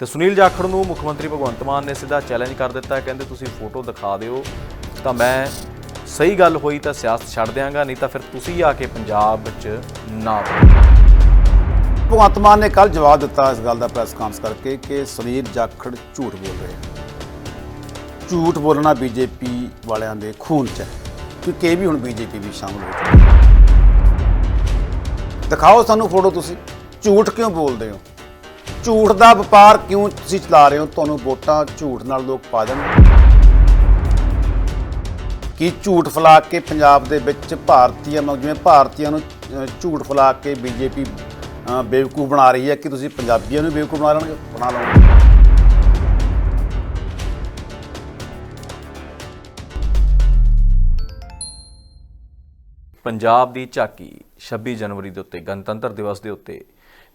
ਤੇ ਸੁਨੀਲ ਜਾਖੜ ਨੂੰ ਮੁੱਖ ਮੰਤਰੀ ਭਗਵੰਤ ਮਾਨ ਨੇ ਸਿੱਧਾ ਚੈਲੰਜ ਕਰ ਦਿੱਤਾ, ਕਹਿੰਦੇ ਤੁਸੀਂ ਫੋਟੋ ਦਿਖਾ ਦਿਓ, ਤਾਂ ਮੈਂ ਸਹੀ ਗੱਲ ਹੋਈ ਤਾਂ ਸਿਆਸਤ ਛੱਡ ਦਿਆਂਗਾ, ਨਹੀਂ ਤਾਂ ਫਿਰ ਤੁਸੀਂ ਆ ਕੇ ਪੰਜਾਬ 'ਚ ਨਾ ਵੜੋ ਭਗਵੰਤ ਮਾਨ ਨੇ ਕੱਲ ਜਵਾਬ ਦਿੱਤਾ ਇਸ ਗੱਲ ਦਾ ਪ੍ਰੈਸ ਕਾਨਫਰੰਸ ਕਰਕੇ ਕਿ ਸੁਨੀਲ ਜਾਖੜ ਝੂਠ ਬੋਲ ਰਹੇ ਆ ਝੂਠ ਬੋਲਣਾ ਬੀਜੇਪੀ ਵਾਲਿਆਂ ਦੇ ਖੂਨ 'ਚ ਹੈ, ਕਿਉਂਕਿ ਇਹ ਵੀ ਹੁਣ ਬੀਜੇਪੀ ਵੀ ਸ਼ਾਮਲ ਹੋ ਚੁੱਕੀ ਦਿਖਾਓ ਸਾਨੂੰ ਫੋਟੋ ਤੁਸੀਂ, ਝੂਠ ਕਿਉਂ ਬੋਲਦੇ ਹੋ? ਝੂਠ ਦਾ ਵਪਾਰ ਕਿਉਂ ਤੁਸੀਂ ਚਲਾ ਰਹੇ ਹੋ? ਤੁਹਾਨੂੰ ਵੋਟਾਂ ਝੂਠ ਨਾਲ ਲੋਕ ਪਾ ਦੇਣ ਕੀ ਝੂਠ ਫੈਲਾ ਕੇ ਪੰਜਾਬ ਦੇ ਵਿੱਚ ਭਾਰਤੀਆਂ ਨੂੰ, ਜਿਵੇਂ ਭਾਰਤੀਆਂ ਨੂੰ ਝੂਠ ਫੈਲਾ ਕੇ ਬੀਜੇਪੀ ਬੇਵਕੂਫ ਬਣਾ ਰਹੀ ਹੈ, ਕਿ ਤੁਸੀਂ ਪੰਜਾਬੀਆਂ ਨੂੰ ਬੇਵਕੂਫ ਬਣਾ ਲੈਣਗੇ ਬਣਾ ਲਓਗੇ। ਪੰਜਾਬ ਦੀ ਝਾਕੀ 26 ਜਨਵਰੀ ਦੇ ਉੱਤੇ, ਗਣਤੰਤਰ ਦਿਵਸ ਦੇ ਉੱਤੇ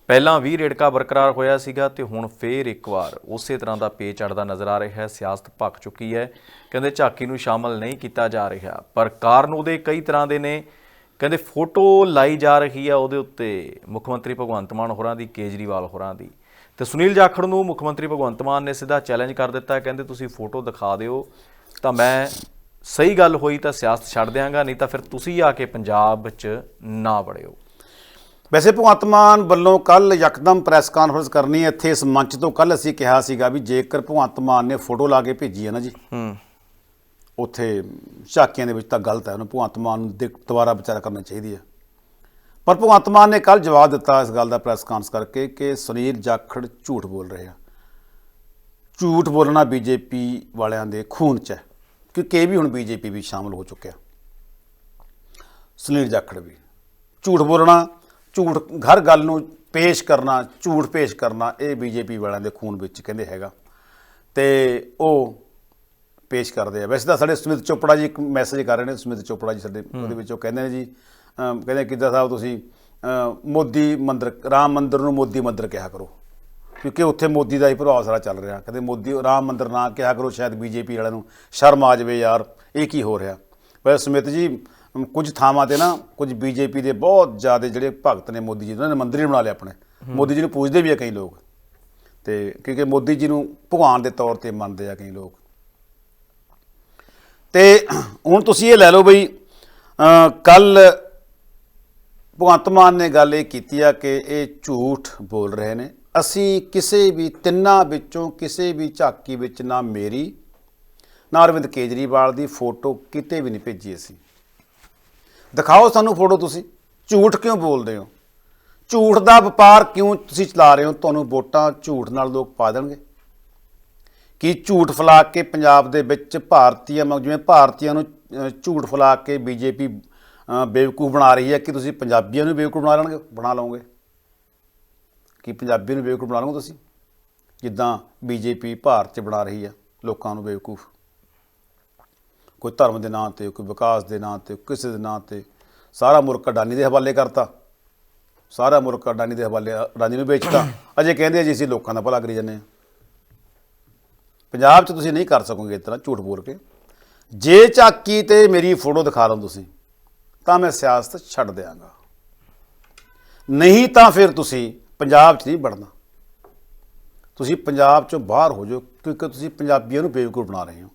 ਪਹਿਲਾਂ ਵੀ ਰੇੜਕਾ ਬਰਕਰਾਰ ਹੋਇਆ ਸੀਗਾ ਤੇ ਹੁਣ ਫੇਰ ਇੱਕ ਵਾਰ ਉਸੇ ਤਰ੍ਹਾਂ ਦਾ ਪੇ ਅੜਦਾ ਨਜ਼ਰ ਆ ਰਿਹਾ ਹੈ। ਸਿਆਸਤ ਭੱਕ ਚੁੱਕੀ ਹੈ। ਕਹਿੰਦੇ ਝਾਕੀ ਨੂੰ ਸ਼ਾਮਲ ਨਹੀਂ ਕੀਤਾ ਜਾ ਰਿਹਾ। ਪਰ ਕਾਰਨ ਉਹਦੇ ਕਈ ਤਰ੍ਹਾਂ ਦੇ ਨੇ। ਕਹਿੰਦੇ ਫੋਟੋ ਲਾਈ ਜਾ ਰਹੀ ਹੈ ਉਹਦੇ ਉੱਤੇ ਮੁੱਖ ਮੰਤਰੀ ਭਗਵੰਤ ਮਾਨ ਹੋਰਾਂ ਦੀ, ਕੇਜਰੀਵਾਲ ਹੋਰਾਂ ਦੀ। ਤੇ ਸੁਨੀਲ ਜਾਖੜ ਨੂੰ ਮੁੱਖ ਮੰਤਰੀ ਭਗਵੰਤ ਮਾਨ ਨੇ ਸਿੱਧਾ ਚੈਲੰਜ ਕਰ ਦਿੱਤਾ। ਕਹਿੰਦੇ ਤੁਸੀਂ ਫੋਟੋ ਦਿਖਾ ਦਿਓ ਤਾਂ ਮੈਂ ਸਹੀ ਗੱਲ ਹੋਈ ਤਾਂ ਸਿਆਸਤ ਛੱਡ ਦਿਆਂਗਾ, ਨਹੀਂ ਤਾਂ ਫਿਰ ਤੁਸੀਂ ਆ ਕੇ ਪੰਜਾਬ 'ਚ ਨਾ ਵੜਿਓ। ਵੈਸੇ ਭਗਵੰਤ ਮਾਨ ਵੱਲੋਂ ਕੱਲ ਯਕਦਮ ਪ੍ਰੈਸ ਕਾਨਫਰੰਸ ਕਰਨੀ ਹੈ ਇੱਥੇ ਇਸ ਮੰਚ ਤੋਂ। ਕੱਲ ਅਸੀਂ ਕਿਹਾ ਸੀਗਾ ਵੀ ਜੇਕਰ ਭਗਵੰਤ ਮਾਨ ਨੇ ਫੋਟੋ ਲਾ ਕੇ ਭੇਜੀ ਹੈ ਨਾ ਜੀ ਹੂੰ। ਉੱਥੇ ਝਾਕੀਆਂ ਦੇ ਵਿੱਚ ਤਾਂ ਗਲਤ ਹੈ ਉਹਨੂੰ ਭਗਵੰਤ ਮਾਨ ਨੂੰ ਦੁਬਾਰਾ ਵਿਚਾਰਾ ਕਰਨਾ ਚਾਹੀਦੀ ਹੈ। ਪਰ ਭਗਵੰਤ ਮਾਨ ਨੇ ਕੱਲ ਜਵਾਬ ਦਿੱਤਾ ਇਸ ਗੱਲ ਦਾ ਪ੍ਰੈਸ ਕਾਨਫਰੰਸ ਕਰਕੇ ਕਿ ਸੁਨੀਲ ਜਾਖੜ ਝੂਠ ਬੋਲ ਰਹੇ ਆ ਝੂਠ ਬੋਲਣਾ ਬੀਜੇਪੀ ਵਾਲਿਆਂ ਦੇ ਖੂਨ 'ਚ ਹੈ ਕਿਉਂਕਿ ਇਹ ਵੀ ਹੁਣ ਬੀਜੇਪੀ ਵੀ ਸ਼ਾਮਲ ਹੋ ਚੁੱਕਿਆ। ਸੁਨੀਲ ਜਾਖੜ ਵੀ ਝੂਠ ਬੋਲਣਾ ਝੂਠ ਹਰ ਗੱਲ ਨੂੰ ਪੇਸ਼ ਕਰਨਾ ਝੂਠ ਪੇਸ਼ ਕਰਨਾ ਇਹ ਬੀਜੇਪੀ ਵਾਲਿਆਂ ਦੇ ਖੂਨ ਵਿੱਚ ਕਹਿੰਦੇ ਹੈਗਾ। ਤੇ ਉਹ ਪੇਸ਼ ਕਰਦੇ ਆ। ਵੈਸੇ ਤਾਂ ਸਾਡੇ ਸੁਮਿਤ ਚੋਪੜਾ ਜੀ ਇੱਕ ਮੈਸੇਜ ਕਰ ਰਹੇ ਨੇ ਸੁਮਿਤ ਚੋਪੜਾ ਜੀ ਸਾਡੇ ਉਹਦੇ ਵਿੱਚ ਉਹ ਕਹਿੰਦੇ ਨੇ ਜੀ ਕਹਿੰਦੇ ਕਿੱਦਾਂ ਸਾਹਿਬ ਤੁਸੀਂ ਮੋਦੀ ਮੰਦਰ ਰਾਮ ਮੰਦਰ ਨੂੰ ਮੋਦੀ ਮੰਦਰ ਕਿਹਾ ਕਰੋ। ਕਿਉਂਕਿ ਉੱਥੇ ਮੋਦੀ ਦਾ ਹੀ ਪ੍ਰਭਾਵ ਸਾਰਾ ਚੱਲ ਰਿਹਾ। ਕਹਿੰਦੇ ਮੋਦੀ ਰਾਮ ਮੰਦਰ ਨਾ ਕਿਹਾ ਕਰੋ ਸ਼ਾਇਦ ਬੀਜੇਪੀ ਵਾਲਿਆਂ ਨੂੰ ਸ਼ਰਮ ਆ ਜਾਵੇ ਯਾਰ ਇਹ ਕੀ ਹੋ ਰਿਹਾ? ਪਰ ਸੁਮਿਤ ਜੀ ਕੁਝ ਥਾਵਾਂ ਤੇ ਨਾ ਕੁਝ ਬੀਜੇਪੀ ਦੇ ਬਹੁਤ ਜ਼ਿਆਦਾ ਜਿਹੜੇ ਭਗਤ ਨੇ ਮੋਦੀ ਜੀ, ਉਹਨਾਂ ਨੇ ਮੰਦਿਰ ਬਣਾ ਲਿਆ ਆਪਣੇ। ਮੋਦੀ ਜੀ ਨੂੰ ਪੂਜਦੇ ਵੀ ਆ ਕਈ ਲੋਕ। ਤੇ ਕਿਉਂਕਿ ਮੋਦੀ ਜੀ ਨੂੰ ਭਗਵਾਨ ਦੇ ਤੌਰ ਤੇ ਮੰਨਦੇ ਆ ਕਈ ਲੋਕ। ਤੇ ਹੁਣ ਤੁਸੀਂ ਇਹ ਲੈ ਲਓ ਬਈ ਕੱਲ ਭਗਵੰਤ ਮਾਨ ਨੇ ਗੱਲ ਇਹ ਕੀਤੀ ਆ ਕਿ ਇਹ ਝੂਠ ਬੋਲ ਰਹੇ ਨੇ। ਅਸੀਂ ਕਿਸੇ ਵੀ ਤਿੰਨਾਂ ਵਿੱਚੋਂ ਕਿਸੇ ਵੀ ਝਾਕੀ ਵਿੱਚ ਨਾ ਮੇਰੀ, ਨਾ ਅਰਵਿੰਦ ਕੇਜਰੀਵਾਲ ਦੀ ਫੋਟੋ ਕਿਤੇ ਵੀ ਨਹੀਂ ਭੇਜੀ ਅਸੀਂ। ਦਿਖਾਓ ਸਾਨੂੰ ਫੋਟੋ ਤੁਸੀਂ। ਝੂਠ ਕਿਉਂ ਬੋਲਦੇ ਹੋ? ਝੂਠ ਦਾ ਵਪਾਰ ਕਿਉਂ ਤੁਸੀਂ ਚਲਾ ਰਹੇ ਹੋ? ਤੁਹਾਨੂੰ ਵੋਟਾਂ ਝੂਠ ਨਾਲ ਲੋਕ ਪਾ ਦੇਣਗੇ। ਕੀ ਝੂਠ ਫੈਲਾ ਕੇ ਪੰਜਾਬ ਦੇ ਵਿੱਚ ਭਾਰਤੀਆਂ ਜਿਵੇਂ ਭਾਰਤੀਆਂ ਨੂੰ ਝੂਠ ਫੈਲਾ ਕੇ ਬੀਜੇਪੀ ਬੇਵਕੂਫ ਬਣਾ ਰਹੀ ਹੈ, ਕਿ ਤੁਸੀਂ ਪੰਜਾਬੀਆਂ ਨੂੰ ਬੇਵਕੂਫ ਬਣਾ ਲੈਣਗੇ? ਬਣਾ ਲਓਗੇ। ਕੀ ਪੰਜਾਬੀ ਨੂੰ ਬੇਵਕੂਫ ਬਣਾ ਲਓਗੇ ਤੁਸੀਂ? ਜਿੱਦਾਂ ਬੀਜੇਪੀ ਭਾਰਤ 'ਚ ਬਣਾ ਰਹੀ ਹੈ, ਲੋਕਾਂ ਨੂੰ ਬੇਵਕੂਫ। ਕੋਈ ਧਰਮ ਦੇ ਨਾਂ ਤੇ, ਕੋਈ ਵਿਕਾਸ ਦੇ ਨਾਂ ਤੇ, ਕਿਸੇ ਦੇ ਨਾਂ ਤੇ, ਸਾਰਾ ਮੁਲਕ ਅਡਾਨੀ ਦੇ ਹਵਾਲੇ ਕਰਤਾ। ਸਾਰਾ ਮੁਲਕ ਅਡਾਨੀ ਦੇ ਹਵਾਲੇ, ਅਡਾਨੀ ਨੂੰ ਵੇਚਤਾ। ਅਜੇ ਕਹਿੰਦੇ ਜੀ, ਅਸੀਂ ਲੋਕਾਂ ਦਾ ਭਲਾ ਕਰੀ ਜਾਂਦੇ ਹਾਂ। ਪੰਜਾਬ 'ਚ ਤੁਸੀਂ ਨਹੀਂ ਕਰ ਸਕੋਗੇ ਇਸ ਤਰ੍ਹਾਂ ਝੂਠ ਬੋਲ ਕੇ। ਜੇ ਝਾਕੀ ਤੇ ਮੇਰੀ ਫੋਟੋ ਦਿਖਾ ਲਓ ਤੁਸੀਂ, ਤਾਂ ਮੈਂ ਸਿਆਸਤ ਛੱਡ ਦਿਆਂਗਾ। ਨਹੀਂ ਤਾਂ ਫਿਰ ਤੁਸੀਂ ਪੰਜਾਬ 'ਚ ਨਹੀਂ ਵੜਨਾ। ਤੁਸੀਂ ਪੰਜਾਬ 'ਚੋਂ ਬਾਹਰ ਹੋ ਜਾਓ, ਕਿਉਂਕਿ ਤੁਸੀਂ ਪੰਜਾਬੀਆਂ ਨੂੰ ਬੇਵਕੂਫ ਬਣਾ ਰਹੇ ਹੋ।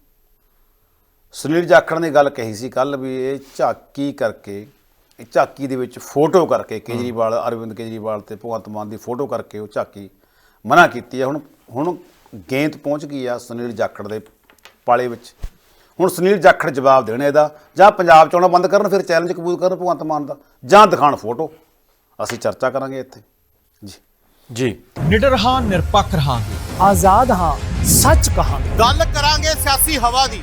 ਸੁਨੀਲ ਜਾਖੜ ਨੇ ਗੱਲ ਕਹੀ ਸੀ ਕੱਲ ਵੀ ਇਹ ਝਾਕੀ ਕਰਕੇ ਇਹ ਝਾਕੀ ਦੇ ਵਿੱਚ ਫੋਟੋ ਕਰਕੇ ਕੇਜਰੀਵਾਲ ਅਰਵਿੰਦ ਕੇਜਰੀਵਾਲ ਤੇ ਭਗਵੰਤ ਮਾਨ ਦੀ ਫੋਟੋ ਕਰਕੇ ਉਹ ਝਾਕੀ ਮਨਾ ਕੀਤੀ ਹੈ। ਹੁਣ ਹੁਣ ਗੇਂਦ ਪਹੁੰਚ ਗਈ ਆ ਸੁਨੀਲ ਜਾਖੜ ਦੇ ਪਾਲੇ ਵਿੱਚ। ਹੁਣ ਸੁਨੀਲ ਜਾਖੜ ਜਵਾਬ ਦੇਣ ਇਹਦਾ ਜਾਂ ਪੰਜਾਬ ਚ ਆਉਣਾ ਬੰਦ ਕਰਨ ਫਿਰ ਚੈਲੰਜ ਕਬੂਲ ਕਰਨ ਭਗਵੰਤ ਮਾਨ ਦਾ ਜਾਂ ਦਿਖਾਣ ਫੋਟੋ। ਅਸੀਂ ਚਰਚਾ ਕਰਾਂਗੇ ਇੱਥੇ। ਜੀ। ਜੀ। ਨਿਡਰ ਹਾਂ ਨਿਰਪੱਖ ਰਹਾਂਗੇ। ਆਜ਼ਾਦ ਹਾਂ ਸੱਚ ਕਹਾਂਗੇ। ਗੱਲ ਕਰਾਂਗੇ ਸਿਆਸੀ ਹਵਾ ਦੀ।